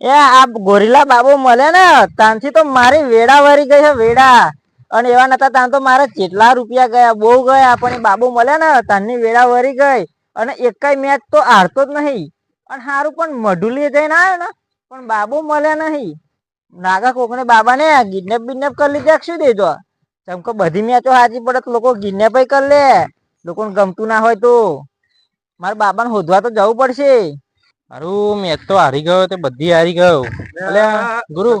એ, આ ગોરીલા બાબુ મળે ને? ત્યાંથી તો મારી વેડા વરી ગઈ છે વેડા. અને એવા નતા ત્યાં તો મારે કેટલા રૂપિયા ગયા, બહુ ગયા, પણ એ બાબુ મળે ને? ત્યાંની વેડા વરી ગઈ. અને એક મેચ તો હારતો જ નહીં. અને સારું પણ મઢુલી જઈને આવ્યો ને, પણ બાબુ મળે નહીં. નાગા કોકને બાબાને કિડનેપ બિડનેપ કરી લીધા શું દેજો કેમ કે બધી મેચો હાજી પડે લોકો કિડનેપ કરી લે. લોકોને ગમતું ના હોય તો. મારા બાબાને શોધવા તો જવું પડશે. મારું મેચ તો હારી ગયો તે બધી હારી ગયો. એટલે ગુરુ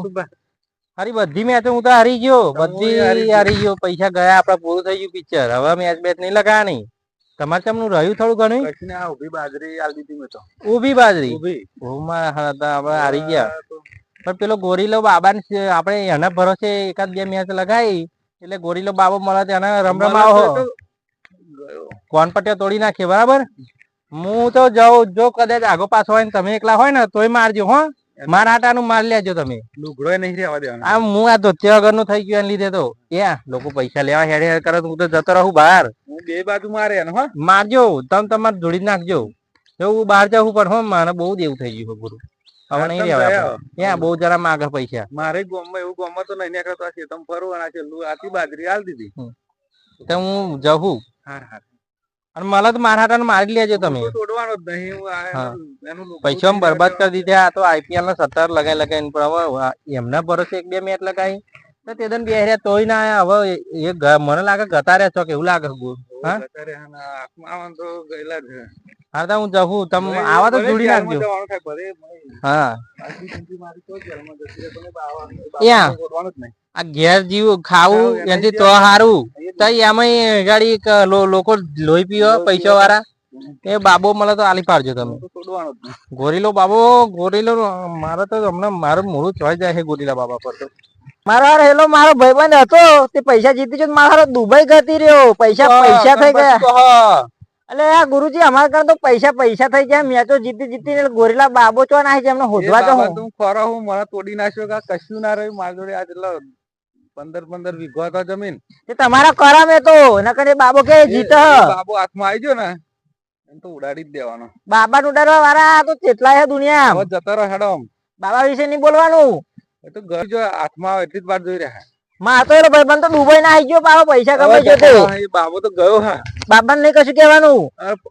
હારી બધી મેચ હું તો હારી ગયો. બધી હારી ગયો. પૈસા ગયા આપડે પૂરું થઈ ગયું પિક્ચર હવે મેચ બેચ નહીં લગાવાની. તમારે ચમનું રહ્યું થોડું ઘણું આ ઊભી બાજરી આલી દીધી મેં તો. ઊભી બાજરી? ઊભી. ઓમાં હતા આપણે હારી ગયા. પણ પેલો ગોરીલો બાબાને ને આપણે એના ભરોસે એકાદ બે મેચ લગાવી એટલે ગોરીલો બાબો મળે તો એને રમ રમાવો કોણ પટ્યા તોડી નાખીએ બરાબર? હું તો જાઉં જો કદાચ આગો પાછો હોય ને તમે એકલા હોય ને તોય મારજો હો. મારા હાટાનું માર લેજો તમે. લુગડો નહીં રહેવા દેવાનો. આ હું આ ધોત્યા વગરનું થઈ ગયું એને લીધે તો. ક્યાં લોકો પૈસા લેવા હેડે હેડ કરે હું તો જતો રહું બહાર. હું બે બાજુ મારે ને હો. મારજો તમે તમારે જોડી નાખજો. જો હું બહાર જવું પણ હો મને બહુ દેવું થઈ ગયું ગુરુ હવે નહીં રહેવા ત્યાં બહુ જરા માગે પૈસા. મારે ગોમમાં એવું ગોમમાં તો નહીં નીકળતો. છે શેતમ ફરવાના છે આથી બાજરી હાલ દીધી. તો હું જવું હા હાર અને મને તો મારા હાટાને મારી લેજો તમે. તોડવાનો જ નહીં પૈસા બરબાદ કરી દીધા આ તો આઈપીએલ ના સત્તર લગાઈ લગાઈને પણ હવે એમના ભરોસે એક બે મેચ લગાવી તો તે દન બે રહ્યા તોય ના હવે એ મને લાગે ગતાર્યા છો કે એવું લાગે હા? હા તો હું જવું તમે આવા તો જોડી નાખજો. હા. આ ઘેર જીવ ખાવું એનાથી તો સારું તો એમાં ગાડી લોકો લોહી પીવો પૈસા વાળા એ બાબો મળે તો આલી પાડજો તમે. ગોરીલો બાબો ગોરીલો મારે તો હમણાં મારું મોડું ચોઈ જાય છે ગોરીલા બાબા પર તો. મારો હેલો મારો ભાઈબંધ હતો. તે પૈસા જીતી ગયો મારા દુબઈ ગતી રહ્યો. પૈસા પૈસા થઈ ગયા. એટલે આ ગુરુજી અમારા કારણે તો પૈસા પૈસા થઈ ગયા. મેચો જીતી જીતી ગોરેલા બાબો ચો ના છે એમને હોદવા તો હું ખરો હું મને તોડી નાખ્યો કે કશું ના રહ્યું. મારા જોડે આજ એટલે પંદર પંદર વીઘો હતો જમીન. એ તમારા કરામે તો. નકર એ બાબો કે જીત. બાબો હાથમાં આવી ગયો ને એમ તો ઉડાડી જ દેવાનો. બાબા ઉડાડવા વાળા તો કેટલા દુનિયા જતો રહો હેડો બાબા વિશે નહીં બોલવાનું. એ તો ઘર જો હાથમાં એટલી જ વાર જોઈ રહ્યા. માં તો ભાઈબંધ તો દુબઈ ના આવી ગયો પાછો પૈસા કમાઈ ગયો તે બાબો તો ગયો હા. બાબાને નહીં કશું કહેવાનું?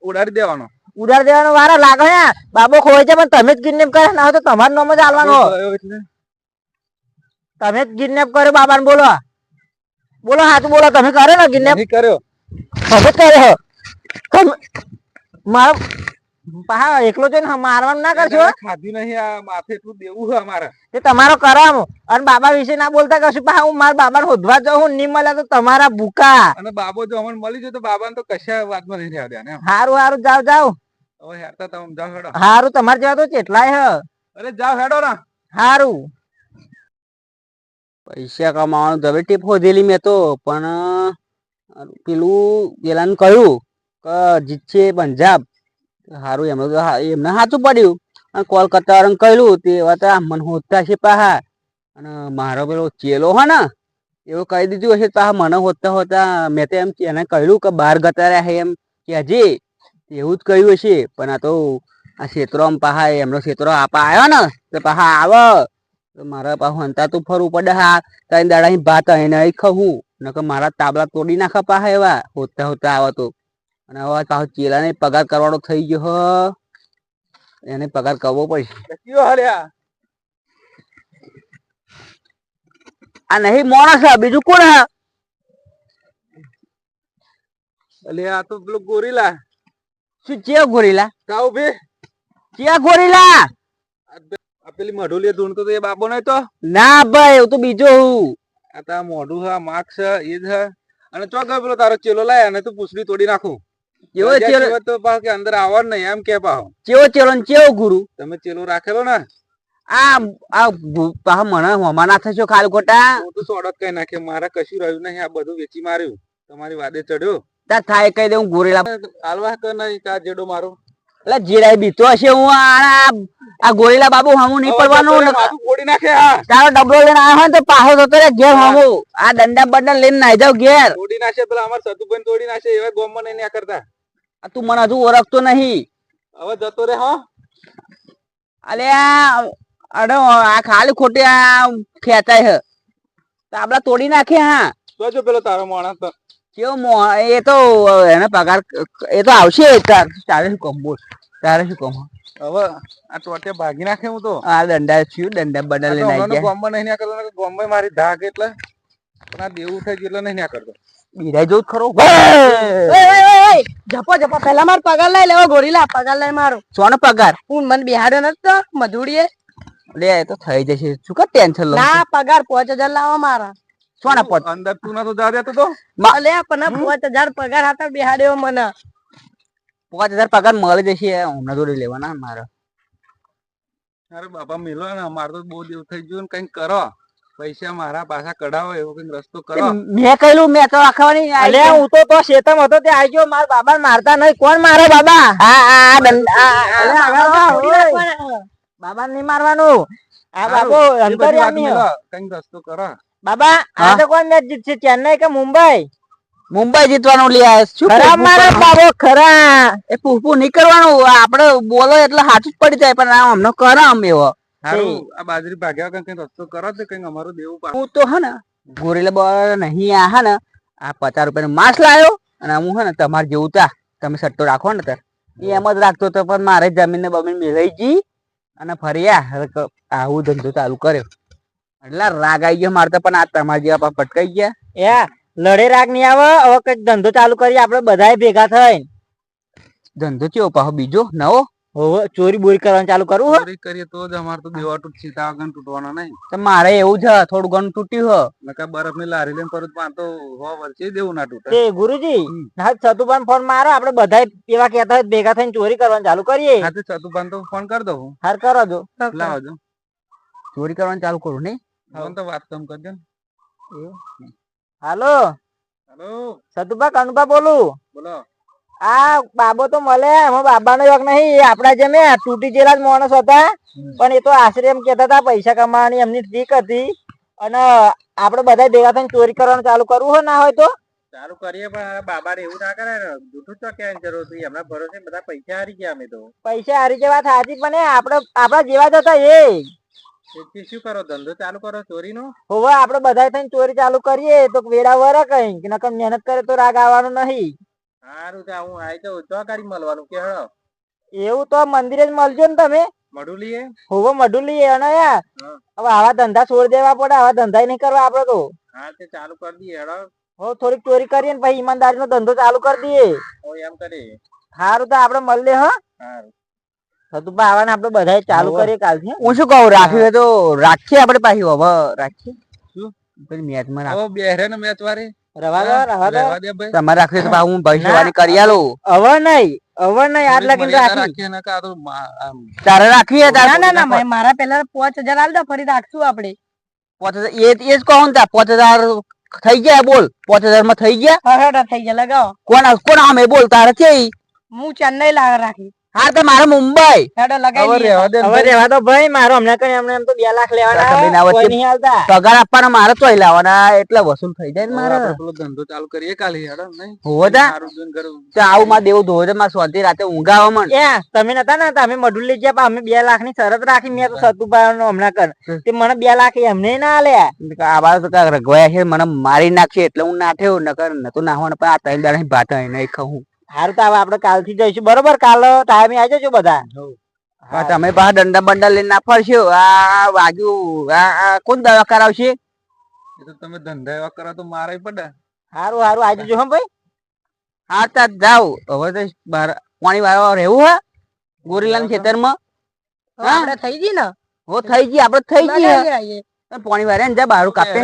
ઉડાડી દેવાનો. ઉડાડ દેવાનો વારા લાગે હે. બાબો ખોવાય છે પણ તમે જ કિડનેપ કરે ના તો તમારું નામ જ આલવાનો તમે જ કિડનેપ કર્યો બાબાને બોલો. બોલો હાથ બોલો તમે કર્યો ને કિડનેપ કર્યો. તમે કર્યો. મારો પા એકલો જઈને મારવાનું ના કરશો? ખાધું નહીં આ માથે એટલું દેવું છે અમારે. તે તમારો કરમ અને બાબા વિશે ના બોલતા કશું? પા હું મારા બાબાને શોધવા જાઉં હું નહીં મળે તો તમારા ભૂકા. અને બાબો જો અમને મળી જાય તો બાબાને તો કશા વાતમાં નહીં રહેવા ને. હારું હારું જાવ જાવ હવે હેરતા તમે જાઓ હેડો. હારું તમાર જેવા તો કેટલાય હ. અરે જાઓ હેડો ના. હારું. પૈસા કમાવાનું દવે ટીપ હોધેલી મેં તો પણ પેલું પેલાને કહ્યું કે જીતશે પંજાબ. સારું એમને તો એમને સાચું પડ્યું. અને કોલકાતા વાળાને કહ્યું તે આ મને હોતા છે પાહા. અને મારો પેલો ચેલો હે ને, એવું કહી દીધું હશે પાહા, મને હોતા હોતા મેં તો એમ એને કહ્યું કે બહાર ગતા રહ્યા છે એમ કહેજે એવું જ કહ્યું હશે. પણ આ તો આ ક્ષેત્રો પાહા, એમનો ક્ષેત્રો આપા આવ્યો ને, તો પાહા આવે. મારા પાછું અંતા તો ફરવું પડે હા. તારી દાડા ભાત અહીં અહીં ખાવું નકર મારા તાબલા તોડી નાખા પાહા એવા હોતા હોતા આવે તો. અને હવે પાછો ચેલાને પગાર કરવાનો થઈ ગયો હ. એને પગાર કરવો પડશે. કયો હાલ્યા? આ નહીં મોણસ હા બીજું કોણ હા અલે આ તો પેલું ગોરીલા. શું ચિયા ગોરીલા? કાઉ ભે ક્યાં ગોરીલા? આ પેલી મઢોલી ધૂણતો તો એ બાબો નહીં તો? ના ભાઈ હું તો બીજો હું. આ તા મોઢું છે માર્ક છે એ જ છે. અને ચો ગયો પેલો તારો ચેલો લાય અને તું પૂછડી તોડી નાખું. કેવો ચેલો તો પાહો કે અંદર આવર નહીં એમ કે પાહો કેવો ચેલો ને કેવો ગુરુ? તમે ચેલો રાખેલો ને? આ આ ભૂ- મને હોમાં ના થશો ખાલ ખોટા? તો સોડક કઈ નાખે મારે કશું રહ્યું નહીં આ બધું વેચી માર્યું. તમારી વાદે ચડ્યો. તા થાય કહી દઉં ગોરેલા હાલવા કર નહીં તા જેડો મારો. એટલે જીરાય બીતો હશે હું આ આ ગોળીલા બાબુ હમું નહીં પડવાનું ફોડી નાખે હા. તારો ડબલો લઈને આવ્યો હોય તો પાછો જતો રે ઘેર હમું. આ દંડા બંડા લઈને નાઈ જાવ ઘેર. તોડી નાખે પેલા અમાર સતુભાઈ તોડી નાખે એવા ગોમમાં નહીં કરતા. આ તું મને હજુ ઓળખતો નહીં. હવે જતો રે હા. અલે આ અરે આ ખાલી ખોટી આ ખેંચાય છે. તાબલા તોડી નાખે હા. તો જો પેલો તારો માણસ તો? કેવો મો- એ તો એને પગાર એ તો આવશે તાર- તારે શું કામ બોલ તારે શું કામ? હવે આ ટોટે ભાગી નાખે હું તો. આ દંડા થયું દંડા બદલ લઈને આવી ગયા. ગોમ્બો નહીં ના કરતો ગોમ્બો મારી ધાક એટલે પણ આ દેવું થાય એટલે નહીં ના કરતો. બિરાઈ જવું ખરો. જપો જપો. પેલા માર પગાર લઈ લેવો ગોરીલા. પગાર લઈ મારો. સોનો પગાર? હું મને બિહાડ્યો નતો મધુડીએ. લે તો થઈ જશે. શું કા ટેન્શન લો ના પગાર પાંચ હજાર લાવો મારા. સોના પોત અંદર તું ના તો જા દેતો તો. લે પણ પાંચ હજાર પગાર હતા બિહાડ્યો મને. પાંચ હજાર પગાર મળી જશે હમણાં થોડી લેવાના મારે. અરે બાપા મેલો ને મારે તો બહુ દેવ થઈ ગયું ને કંઈક કરો. પૈસા મારા પાછા કઢાવો એવો કંઈક રસ્તો કરો. મેં કહેલું મેં તો આખવાની અલે હું તો તો શેતમ હતો તે આવી ગયો મારા બાબા મારતા નહીં. કોણ મારે બાબા? આવો, ઓય. બાબા નહીં મારવાનું. આ બાબુ અંતર્યામી મેલો, રસ્તો કરો. બાબા આ તો કોણ મેચ જીતશે ચેન્નઈ કે મુંબઈ? મુંબઈ જીતવાનું લે આવ્યા છે. મારે? બાબો ખરા. એ પૂપુ નહીં કરવાનું. આપણે બોલો એટલે હાથું જ પડી જાય પણ આ અમને કરો આમ એવો. હારું આ બાજરી ભાગ્યા વગર કંઈક રસ્તો કરો તો કંઈક અમારું દેવું હું તો હે ને ગોરેલા બોરેલા નહીં આ હે ને આ પચાસ રૂપિયાનો માસ લાવ્યો અને હું હે ને તમારે જેવું તા તમે સટ્ટો રાખો ને તાર. એ એમ જ રાખતો તો પણ મારે જમીન ને બમીન મેળવી ગઈ અને ફરી આ હવે ક- આવું ધંધો ચાલુ કર્યો. એટલે રાગ આવી ગયો મારે તો પણ આ તમારા જેવા પટકાઈ ગયા. એ લડે રાગ નહીં આવે હવે કંઈક ધંધો ચાલુ કરીએ આપણે બધા ભેગા થઈ ધંધો ચેવો પાછો બીજો નવો? હવે ચોરી બોરી કરવાનું ચાલુ કરવું હે? ચોરી કરીએ તો જ અમારે તો દેવા તૂટશે તા વગર તૂટવાના નહીં. તો મારે એવું છે થોડું ઘણું તૂટ્યું હો. નકા બરફની લારી લઈને પરતમાં તો હો વર્ષે દેવું ના તૂટે. એ ગુરુજી હા છતુભાન ફોન મારો આપણે બધાય એવા કહેતા હોય ભેગા થઈને ચોરી કરવાનું ચાલુ કરીએ. હા તો છતુભાન તો ફોન કરી દઉં હાર કરો જો. લાવજો ચોરી કરવાનું ચાલુ કરું નહીં? ફોન તો વાત કમ કરજો ને. હાલો? હાલો? સતુભા કનુભા બોલું? બોલો. આ બાબો તો મળે એમાં બાબાનો યોગ નહીં આપડા જેમ તૂટી ગયેલા જ માણસ હતા. પણ એ તો આશરે એમ કેતા હતા પૈસા કમાવાની એમની ટ્રીક હતી. અને આપણે બધા ભેગા થઈને ચોરી કરવાનું ચાલુ કરવું હોય ના હોય તો? ચાલુ કરીએ પણ બાબા એવું ના કરે ને. જૂઠું તો કેમ જરૂર હતી. એમના ભરોસે બધા પૈસા હારી ગયા અમે તો. પૈસા હારી જવા થાતી પણ આપણે આપડા જેવા જ હતા એ. તેથી શું કરો? ધંધો ચાલુ કરો? ચોરીનો? હોવે આપણે બધા થઈને ચોરી ચાલુ કરીએ તો વેડા વરે કઈ નકર મહેનત કરે તો રાગ આવવાનો નહીં. સારું તો હું આઈ તો ચો ગાડી મળવાનું કે હળો એવું તો મંદિરે જ મળજો ને તમે. મળું લઈએ? હોવો મઢું લઈએ અને યાર હવે આવા ધંધા છોડી દેવા પડે આવા ધંધા નહીં કરવા આપડે તો. હા તે ચાલુ કરી દઈએ હળો હો થોડીક ચોરી કરીએ ને પછી ઈમાનદારી નો ધંધો ચાલુ કરી દઈએ. એમ કરીએ સારું તો આપડે મળીએ હા. સારું સતુભા આવવાને આપણે બધા ચાલુ કરીએ કાલથી હું. શું કહું રાખ્યું તો રાખીએ આપણે પાછી હવે રાખીએ. શું? પછી મેચમાં રાખ બેહરે ને મેચ વાળી રવા દો રવા દો. રહેવા દે ભાઈ. તમારે રાખ્યું તો હું ભવિષ્યવાણી કરી આલું. હવે નહીં હવે નહીં આજ લગીન રાખી. રાખીએ ને કાં તો મા- આમ. તારે રાખવી ના ના ના મારા પેલા પાંચ હજાર આલ દો ફરી રાખશું આપણે. પાંચ હજાર એ એ જ કહું ને પાંચ હજાર થઈ ગયા બોલ. પાંચ હજારમાં થઈ ગયા? થઈ ગયા લગાવો. કોણ કોણ આમે બોલ તારે છે હું ચેન્નઈ લાગે રાખી. હા તો મારો મુંબઈ. હેડો લગાવી દે હવે રેવા દો. ભાઈ મારો હમણાં કઈ એમને એમ તો બે લાખ લેવાના કોઈ નહીં હાલતા. પગાર આપવાના મારે તોય લાવવાના. એટલે વસૂલ થઈ જાય ને મારે. આપણે ધંધો ચાલુ કરીએ કાલે હેડો નહીં? હોવો તા સારું જોઈને કરું. તો આવું માં દેવું ધોવે માં શાંતિ રાતે ઊંઘાવા મન એ તમે નતા ને તમે મડુલ લઈ ગયા પણ અમે બે લાખની શરત રાખી મેં તો સતુભાઈ નો હમણાં કર. તે મને બે લાખ એમને ના આલ્યા આ બાર તો કાંઈક રગવાયા છે મને મારી નાખશે એટલે હું નાઠ્યો નકર નતો નાહવાનું પણ આ ત્રણ દાડા ભાત નહીં ખાઉં. સારું તો હવે આપડે કાલથી જઈશું. બરોબર? કાલ ટાઈમે આવી જજો બધા. તમે બા દંડા બંડા લઈને ના ફરશો. આ વાગ્યું. આ કોણ દવા કરાવશે એ તો તમે ધંધા એવા કરો તો મારે પડે. હારું હારું. આજે જો હમ ભાઈ. હા તા જાવ હવે તો બાર પાણી વાળવા રહેવું હે? ગોરીલાના ખેતરમાં? આપણે થઈ ગઈ ને? હો થઈ ગઈ. આપડે થઈ ગઈ. પાણી વાળે ને જા બહાર કાપે